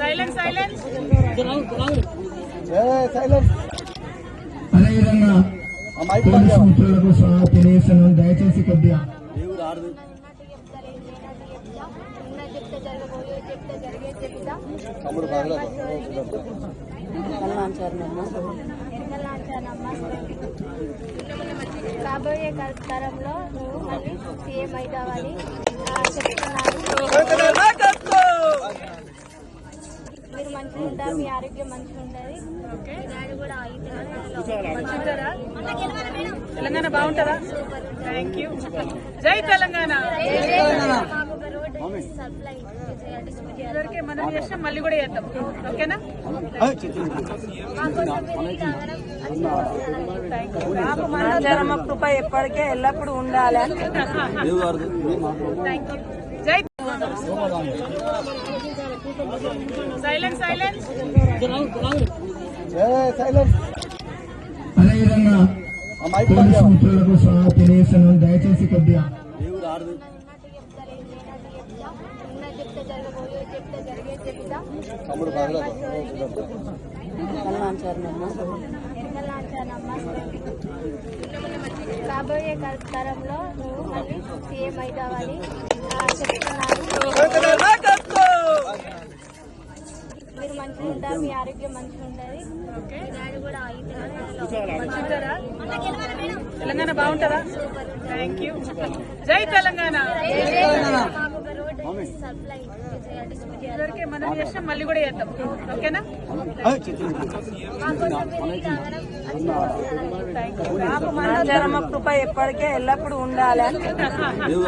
Silent silent. అదేవిధంగా police మిత్రులకు సహా తెలియజేస్తున్నాను. దయచేసి కొద్దిగా చెప్తే జరగబోయే చెప్తే జరిగే రాబోయే తరంలో నువ్వు మళ్ళీ సీఎం అవుతావని మీరు మంచిగా ఉంటారు మీ ఆరోగ్యం మంచిగా ఉంటుంది. డాడీ కూడా తెలంగాణ బాగుంటుందా? థ్యాంక్ యూ జై తెలంగాణ. మనం చేసినాం మళ్ళీ కూడా చేద్దాం. ఓకేనా? కృప ఎప్పటికే ఎల్లప్పుడూ ఉండాలి జై సైలెంట్ సైలెంట్. అదేవిధంగా పోలీసు మిత్రులకు సహా తెలియజేస్తున్నాను. దయచేసి కొద్దిగా జరిగే చెప్తా రాబోయే తరంలో నువ్వు మళ్ళీ సీఎం అవుతావని చెప్తున్నాను మీరు మంచిగా ఉంటారు మీ ఆరోగ్యం మంచిగా ఉంటుంది డాడీ కూడా? తెలంగాణ బాగుంటుందా? థ్యాంక్ యూ జై తెలంగాణ. ఇదివరకే మనం చేసినాం మళ్ళీ కూడా చేద్దాం. ఓకేనా? కృప ఎప్పటికే ఎల్లప్పుడూ ఉండాలి. యూ